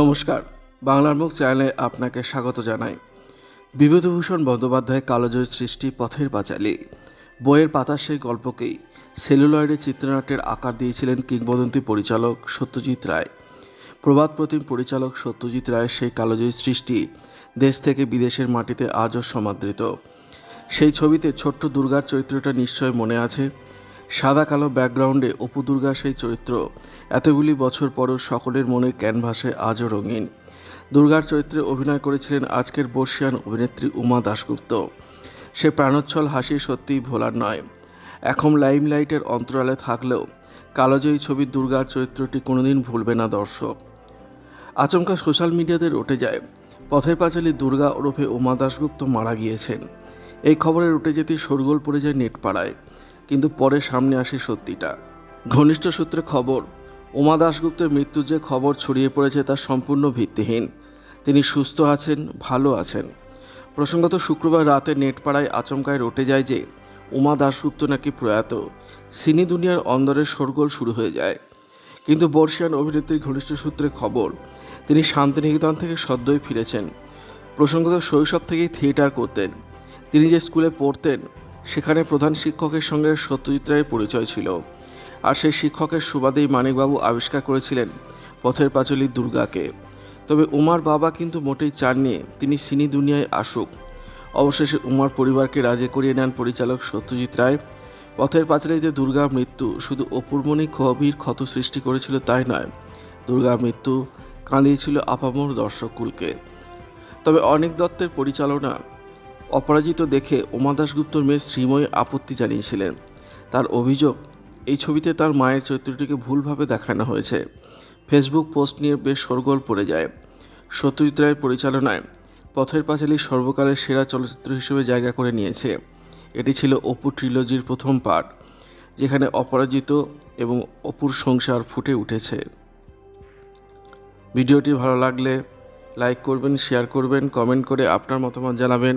নমস্কার, বাংলার মুখ চ্যানেলে আপনাকে স্বাগত জানাই। বিভূতিভূষণ বন্দ্যোপাধ্যায় কালোজয় সৃষ্টি পথের পাঁচালী। বইয়ের পাতার সেই গল্পকেই, সেলুলয়েডে চিত্রনাট্যের আকার দিয়েছিলেন কিংবদন্তি পরিচালক সত্যজিৎ রায়। প্রবাদ প্রতিম পরিচালক সত্যজিৎ রায়ের সেই কালোজয়ী সৃষ্টি দেশ থেকে বিদেশের মাটিতে আজও সমাদৃত। সেই ছবিতে ছোট্ট দুর্গার চরিত্রটা নিশ্চয় মনে আছে। সাদা কালো ব্যাকগ্রাউন্ডে অপু দুর্গা সেই চরিত্র। এতগুলি বছর পরও সকলের মনের ক্যানভাসে আজও রঙিন। দুর্গার চরিত্রে অভিনয় করেছিলেন আজকের বর্ষিয়ান অভিনেত্রী উমা দাশগুপ্ত। সে প্রাণোচ্ছল হাসি সত্যিই ভোলার নয়। এখন লাইমলাইটের অন্তরালে থাকলেও কালোজয়ী ছবির দুর্গার চরিত্রটি কোনোদিন ভুলবে না দর্শক। আচমকা সোশ্যাল মিডিয়াতে রটে যায়। পথের পাঁচালী দুর্গা ওরফে উমা দাশগুপ্ত মারা গিয়েছেন। এই খবরে রটে যেতে শোরগোল পড়ে যায় নেট পাড়ায় কিন্তু পরে সামনে আসে সত্যিটা। ঘনিষ্ঠ সূত্রে খবর, উমা দাশগুপ্তের মৃত্যুর যে খবর ছড়িয়ে পড়েছে তা সম্পূর্ণ ভিত্তিহীন। তিনি সুস্থ আছেন, ভালো আছেন। প্রসঙ্গত শুক্রবার রাতে নেটপাড়ায় আচমকায় রটে যায় যে, উমা দাশগুপ্ত নাকি প্রয়াত। সিনি দুনিয়ার অন্দরের শোরগোল শুরু হয়ে যায়। কিন্তু বর্ষিয়ান অভিনেত্রীর ঘনিষ্ঠ সূত্রে খবর, তিনি শান্তিনিকেতন থেকে সদ্যই ফিরেছেন। প্রসঙ্গত শৈশব থেকেই থিয়েটার করতেন। তিনি যে স্কুলে পড়তেন সেখানে প্রধান শিক্ষকের সঙ্গে সত্যজিৎ রায়ের পরিচয় ছিল। আর সেই শিক্ষকের সুবাদেই মানিকবাবু আবিষ্কার করেছিলেন পথের পাঁচলি দুর্গাকে। তবে উমার বাবা কিন্তু মোটেই চাননি, তিনি সিনি দুনিয়ায় আসুক। অবশেষে উমার পরিবারকে রাজি করিয়ে নেন পরিচালক সত্যজিৎ রায়। পথের পাঁচালীতে দুর্গার মৃত্যু শুধু অপূর্বণী গভীর ক্ষত সৃষ্টি করেছিল তাই নয়, দুর্গার মৃত্যু কাঁদিয়েছিল আপামর দর্শককুলকে। তবে অনেক দত্তের পরিচালনা অপরাজিত দেখে উমা দাশগুপ্তর মেয়ে শ্রীময়ী আপত্তি জানিয়েছিলেন। তার অভিযোগ, এই ছবিতে তার মায়ের চরিত্রটিকে ভুলভাবে দেখানো হয়েছে। ফেসবুক পোস্ট নিয়ে বেশ সরগোল পড়ে যায়। সত্যজিৎ রায়ের পরিচালনায় পথের পাঁচালী সর্বকালের সেরা চলচ্চিত্র হিসেবে জায়গা করে নিয়েছে। এটি ছিল অপু ট্রিলজির প্রথম পার্ট, যেখানে অপরাজিত এবং অপুর সংসার ফুটে উঠেছে। ভিডিওটি ভালো লাগলে লাইক করবেন, শেয়ার করবেন, কমেন্ট করে আপনার মতামত জানাবেন।